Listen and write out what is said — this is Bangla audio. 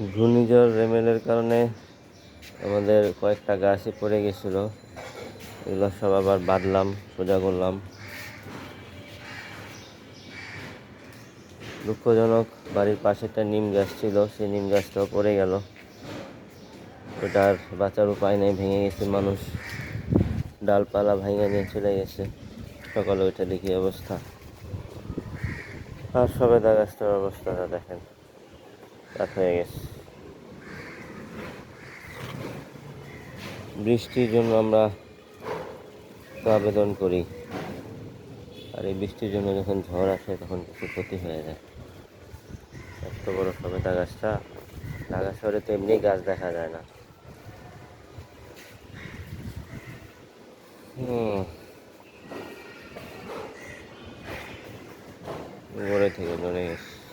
ঘূর্ণিঝড়, রেমেলের কারণে আমাদের কয়েকটা গাছই পড়ে গেছিল। এগুলো সব আবার বাঁধলাম, সোজা করলাম। দুঃখজনক, বাড়ির পাশে একটা নিম গাছ ছিল, সেই নিম গাছটাও পড়ে গেল। ওটার বাঁচার উপায় নেই, ভেঙে গেছে মানুষ। ডালপালা ভেঙে নিয়ে চলে গেছে। সকালে ওইটা দেখি অবস্থা। আর সবেদা গাছটার অবস্থাটা দেখেন। রাত বৃষ্টির জন্য আমরা আবেদন করি। আর এই বৃষ্টির জন্য যখন ঝড় আসে তখন কিছু ক্ষতি হয়ে যায়। এত বড় সবেদা গাছটা ঢাকা শহরে তো এমনি গাছ দেখা যায় না। উপরে থেকে ধরে গেছে।